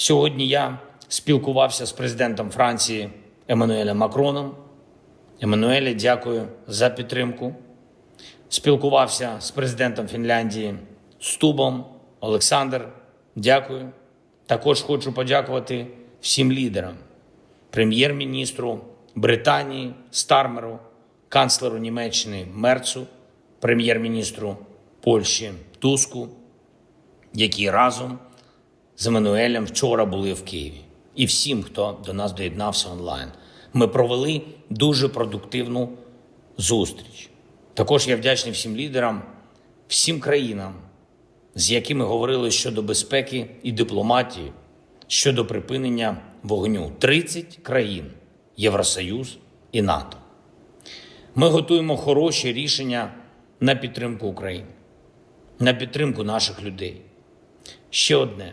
Сьогодні я спілкувався з президентом Франції Еммануелем Макроном. Еммануеле, дякую за підтримку. Спілкувався з президентом Фінляндії Стубом Олександр. Дякую. Також хочу подякувати всім лідерам, прем'єр-міністру Британії Стармеру, канцлеру Німеччини Мерцу, прем'єр-міністру Польщі Туску, які разом з Еммануелем вчора були в Києві. І всім, хто до нас доєднався онлайн. Ми провели дуже продуктивну зустріч. Також я вдячний всім лідерам, всім країнам, з якими говорили щодо безпеки і дипломатії, щодо припинення вогню. 30 країн Євросоюз і НАТО. Ми готуємо хороші рішення на підтримку України, на підтримку наших людей. Ще одне.